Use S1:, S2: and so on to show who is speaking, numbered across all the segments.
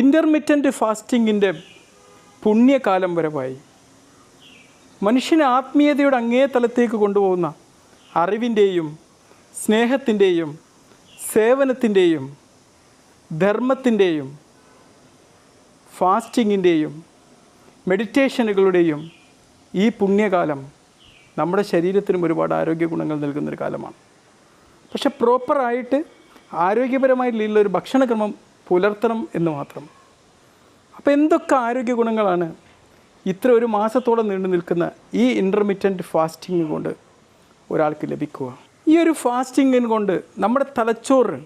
S1: Intermittent ഫാസ്റ്റിങ്ങിന്റെ പുണ്യകാലം വരവായി മനുഷ്യനെ ആത്മീയതയുടെ അങ്ങേ തലത്തേക്ക് കൊണ്ടുപോകുന്ന അറിവിന്റെയും സ്നേഹത്തിന്റെയും സേവനത്തിന്റെയും ധർമ്മത്തിന്റെയും ഫാസ്റ്റിങ്ങിന്റെയും മെഡിറ്റേഷനുകളുടെയും ഈ പുണ്യകാലം നമ്മുടെ ശരീരത്തിനും ഒരുപാട് ആരോഗ്യ ഗുണങ്ങൾ നൽകുന്നൊരു കാലമാണ്. പക്ഷെ പ്രോപ്പറായിട്ട് ആരോഗ്യപരമായിട്ടുള്ള ഒരു ഭക്ഷണക്രമം പുലർത്തണം എന്ന് മാത്രം. അപ്പോൾ എന്തൊക്കെ ആരോഗ്യ ഗുണങ്ങളാണ് ഇത്ര ഒരു മാസത്തോളം നീണ്ടു നിൽക്കുന്ന ഈ ഇന്റർമീഡിയന്റ് ഫാസ്റ്റിംഗ് കൊണ്ട് ഒരാൾക്ക് ലഭിക്കുക? ഈ ഒരു ഫാസ്റ്റിങ്ങിന് കൊണ്ട് നമ്മുടെ തലച്ചോറ്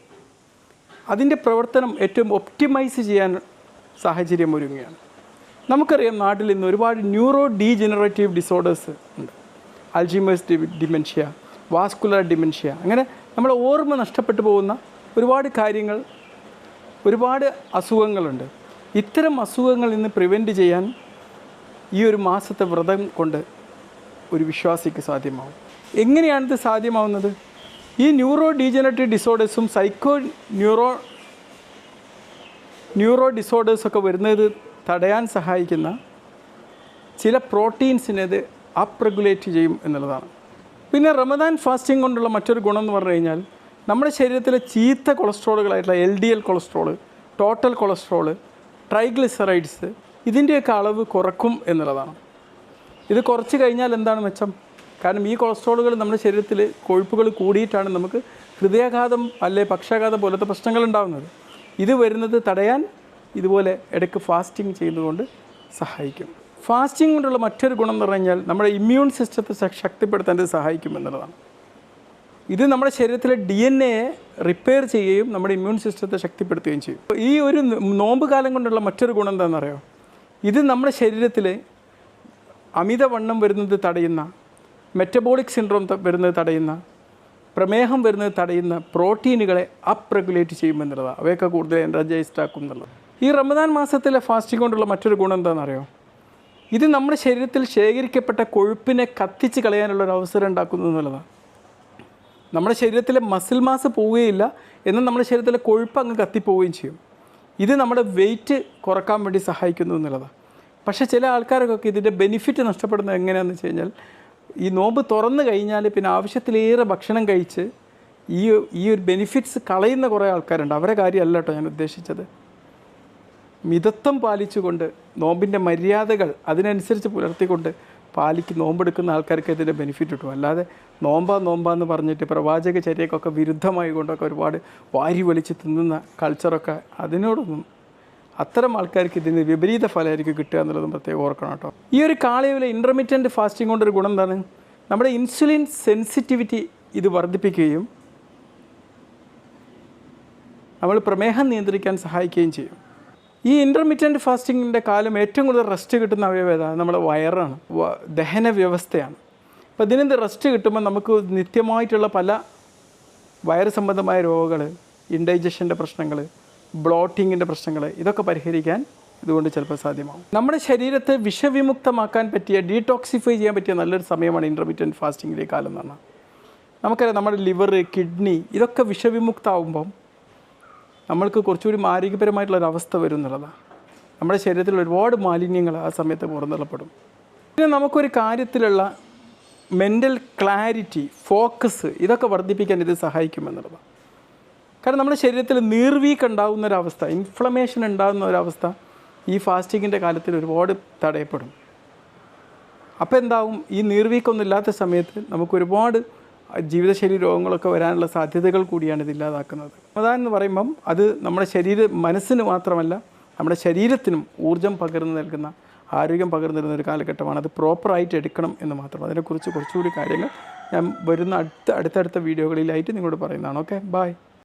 S1: അതിന്റെ പ്രവർത്തനം ഏറ്റവും ഒപ്റ്റിമൈസ് ചെയ്യാൻ സാഹചര്യം ഒരുങ്ങുകയാണ്. നമുക്കറിയാം നാട്ടിൽ ഇന്ന് ഒരുപാട് ന്യൂറോ ഡീജനറേറ്റീവ് ഡിസോർഡേഴ്സ് ഉണ്ട് അൽജിമേഴ്സ് ഡിമെൻഷ്യ വാസ്കുലർ ഡിമെൻഷ്യ അങ്ങനെ നമ്മളെ ഓർമ്മ നഷ്ടപ്പെട്ടു പോകുന്ന ഒരുപാട് കാര്യങ്ങൾ ഒരുപാട് അസുഖങ്ങളുണ്ട്. ഇത്തരം അസുഖങ്ങളിൽ നിന്ന് പ്രിവെന്റ് ചെയ്യാൻ ഈ ഒരു മാസത്തെ വ്രതം കൊണ്ട് ഒരു വിശ്വാസിക്ക് സാധ്യമാവും. എങ്ങനെയാണിത് സാധ്യമാവുന്നത്? ഈ ന്യൂറോ ഡീജനറേറ്റീവ് ഡിസോർഡേഴ്സും സൈക്കോ ന്യൂറോ ന്യൂറോ ഡിസോർഡേഴ്സൊക്കെ വരുന്നത് തടയാൻ സഹായിക്കുന്ന ചില പ്രോട്ടീൻസിനെ അത് റെഗുലേറ്റ് ചെയ്യും എന്നുള്ളതാണ്. പിന്നെ റമദാൻ ഫാസ്റ്റിംഗ് കൊണ്ടുള്ള മറ്റൊരു ഗുണം എന്ന് പറഞ്ഞു കഴിഞ്ഞാൽ നമ്മുടെ ശരീരത്തിലെ ചീത്ത കൊളസ്ട്രോളുകളായിട്ടുള്ള L D L cholesterol total cholesterol triglycerides ഇതിന്റെയൊക്കെ അളവ് കുറക്കും എന്നുള്ളതാണ്. ഇത് കുറച്ച് കഴിഞ്ഞാൽ എന്താണ് മെച്ചം? കാരണം ഈ കൊളസ്ട്രോളുകൾ നമ്മുടെ ശരീരത്തിൽ കൊഴുപ്പുകൾ കൂടിയിട്ടാണ് നമുക്ക് ഹൃദയാഘാതം അല്ലെ പക്ഷാഘാതം പോലത്തെ പ്രശ്നങ്ങൾ ഉണ്ടാകുന്നത് ഇത് വരുന്നത് തടയാൻ ഇതുപോലെ ഇടയ്ക്ക് ഫാസ്റ്റിംഗ് ചെയ്യുന്നതുകൊണ്ട് സഹായിക്കും. ഫാസ്റ്റിംഗ് കൊണ്ടുള്ള മറ്റൊരു ഗുണം എന്ന് പറഞ്ഞു കഴിഞ്ഞാൽ നമ്മുടെ ഇമ്മ്യൂൺ സിസ്റ്റത്തെ ശക്തിപ്പെടുത്താൻ ഇത് സഹായിക്കും എന്നുള്ളതാണ്. ഇത് നമ്മുടെ ശരീരത്തിലെ ഡി എൻ എയെ റിപ്പയർ ചെയ്യുകയും നമ്മുടെ ഇമ്മ്യൂൺ സിസ്റ്റത്തെ ശക്തിപ്പെടുത്തുകയും ചെയ്യും. ഈ ഒരു നോമ്പ് കാലം കൊണ്ടുള്ള മറ്റൊരു ഗുണം എന്താണെന്നറിയോ? ഇത് നമ്മുടെ ശരീരത്തിൽ അമിതവണ്ണം വരുന്നത് തടയുന്ന മെറ്റബോളിക് സിൻഡ്രോം വരുന്നത് തടയുന്ന പ്രമേഹം വരുന്നത് തടയുന്ന പ്രോട്ടീനുകളെ അപ്പ് റെഗുലേറ്റ് ചെയ്യുമെന്നുള്ളതാണ് അവയൊക്കെ കൂടുതൽ എനർജൈസ്ഡ് ആക്കും എന്നുള്ളത്. ഈ റമദാൻ മാസത്തിലെ ഫാസ്റ്റിംഗ് കൊണ്ടുള്ള മറ്റൊരു ഗുണം എന്താണെന്നറിയോ? ഇത് നമ്മുടെ ശരീരത്തിൽ ശേഖരിക്കപ്പെട്ട കൊഴുപ്പിനെ കത്തിച്ച് കളയാനുള്ള ഒരു അവസരം ഉണ്ടാക്കുന്നു എന്നുള്ളതാണ് നമ്മുടെ ശരീരത്തിലെ മസിൽ മാസ് പോവുകയില്ല എന്നാൽ നമ്മുടെ ശരീരത്തിലെ കൊഴുപ്പ് അങ്ങ് കത്തിപ്പോവുകയും ചെയ്യും. ഇത് നമ്മുടെ വെയിറ്റ് കുറയ്ക്കാൻ വേണ്ടി സഹായിക്കുന്നു എന്നുള്ളതാണ് പക്ഷേ ചില ആൾക്കാർക്കൊക്കെ ഇതിന്റെ ബെനിഫിറ്റ് നഷ്ടപ്പെടുന്നത് എങ്ങനെയാണെന്ന് വെച്ച് കഴിഞ്ഞാൽ ഈ നോമ്പ് തുറന്നു കഴിഞ്ഞാൽ പിന്നെ ആവശ്യത്തിലേറെ ഭക്ഷണം കഴിച്ച് ഈ ഈ ഒരു ബെനിഫിറ്റ്സ് കളയുന്ന കുറേ ആൾക്കാരുണ്ട്. അവരെ കാര്യമല്ല കേട്ടോ ഞാൻ ഉദ്ദേശിച്ചത്. മിതത്വം പാലിച്ചുകൊണ്ട് നോമ്പിന്റെ മര്യാദകൾ അതിനനുസരിച്ച് പുലർത്തിക്കൊണ്ട് പാലിക്ക് നോമ്പെടുക്കുന്ന ആൾക്കാർക്ക് ഇതിന്റെ ബെനിഫിറ്റ് കിട്ടും. അല്ലാതെ നോമ്പാ നോമ്പാന്ന് പറഞ്ഞിട്ട് പ്രവാചക ചര്യക്കൊക്കെ വിരുദ്ധമായി കൊണ്ടൊക്കെ ഒരുപാട് വാരി വലിച്ച് തിന്നുന്ന കൾച്ചറൊക്കെ അതിനോടൊന്നും അത്തരം ആൾക്കാർക്ക് ഇതിന് വിപരീത ഫലമായിരിക്കും കിട്ടുക എന്നുള്ളതും പ്രത്യേകം ഓർക്കണം കേട്ടോ. ഈ ഒരു കാളയിലെ ഇന്റർമീഡിയന്റ് ഫാസ്റ്റിംഗ് കൊണ്ടൊരു ഗുണം എന്താണ്? നമ്മുടെ ഇൻസുലിൻ സെൻസിറ്റിവിറ്റി ഇത് വർദ്ധിപ്പിക്കുകയും നമ്മൾ പ്രമേഹം നിയന്ത്രിക്കാൻ സഹായിക്കുകയും ചെയ്യും. ഈ ഇന്റർമീഡിയന്റ് ഫാസ്റ്റിങ്ങിന്റെ കാലം ഏറ്റവും കൂടുതൽ റെസ്റ്റ് കിട്ടുന്ന അവയവം ഏതാണ്? നമ്മുടെ വയറാണ്. ദഹന വ്യവസ്ഥയാണ്. അപ്പോൾ ഇതിനെന്ത് റെസ്റ്റ് കിട്ടുമ്പോൾ നമുക്ക് നിത്യമായിട്ടുള്ള പല വയറ് സംബന്ധമായ രോഗങ്ങൾ ഇൻഡൈജഷന്റെ പ്രശ്നങ്ങൾ ബ്ലോട്ടിങ്ങിന്റെ പ്രശ്നങ്ങൾ ഇതൊക്കെ പരിഹരിക്കാൻ ഇതുകൊണ്ട് ചിലപ്പോൾ സാധ്യമാകും. നമ്മുടെ ശരീരത്തെ വിഷവിമുക്തമാക്കാൻ പറ്റിയ ഡീടോക്സിഫൈ ചെയ്യാൻ പറ്റിയ നല്ലൊരു സമയമാണ് ഇന്റർമീഡിയന്റ് ഫാസ്റ്റിങ്ങിന്റെ കാലം എന്ന് പറഞ്ഞാൽ. നമുക്കറിയാം നമ്മുടെ ലിവർ കിഡ്നി ഇതൊക്കെ വിഷവിമുക്തമാകുമ്പം നമ്മൾക്ക് കുറച്ചുകൂടി അവസ്ഥ വരും എന്നുള്ളതാണ് നമ്മുടെ ശരീരത്തിൽ ഒരുപാട് മാലിന്യങ്ങൾ ആ സമയത്ത് പുറന്തള്ളപ്പെടും. പിന്നെ നമുക്കൊരു കാര്യത്തിലുള്ള മെന്റൽ ക്ലാരിറ്റി ഫോക്കസ് ഇതൊക്കെ വർദ്ധിപ്പിക്കാൻ ഇത് സഹായിക്കുമെന്നുള്ളതാണ് കാരണം നമ്മുടെ ശരീരത്തിൽ നീർവീക്ക് ഉണ്ടാകുന്ന ഒരവസ്ഥ ഇൻഫ്ലമേഷൻ ഉണ്ടാകുന്ന ഒരവസ്ഥ ഈ ഫാസ്റ്റിങ്ങിന്റെ കാലത്തിൽ ഒരുപാട് തടയപ്പെടും. അപ്പോൾ എന്താവും ഈ നീർവീക്കൊന്നും ഇല്ലാത്ത സമയത്ത് നമുക്ക് ഒരുപാട് ജീവിതശൈലി രോഗങ്ങളൊക്കെ വരാനുള്ള സാധ്യതകൾ കൂടിയാണ് ഇത് ഇല്ലാതാക്കുന്നത്. റമദാൻ എന്ന് പറയുമ്പം അത് നമ്മുടെ ശരീര മനസ്സിന് മാത്രമല്ല നമ്മുടെ ശരീരത്തിനും ഊർജം പകർന്നു നൽകുന്ന ആരോഗ്യം പകർന്നു നൽകുന്ന ഒരു കാലഘട്ടമാണ്. അത് പ്രോപ്പറായിട്ട് എടുക്കണം എന്ന് മാത്രം. അതിനെക്കുറിച്ച് കുറച്ചുകൂടി കാര്യങ്ങൾ ഞാൻ വരുന്ന അടുത്ത അടുത്തടുത്ത വീഡിയോകളിലായിട്ട് നിങ്ങളോട് പറയുന്നതാണ്. Okay bye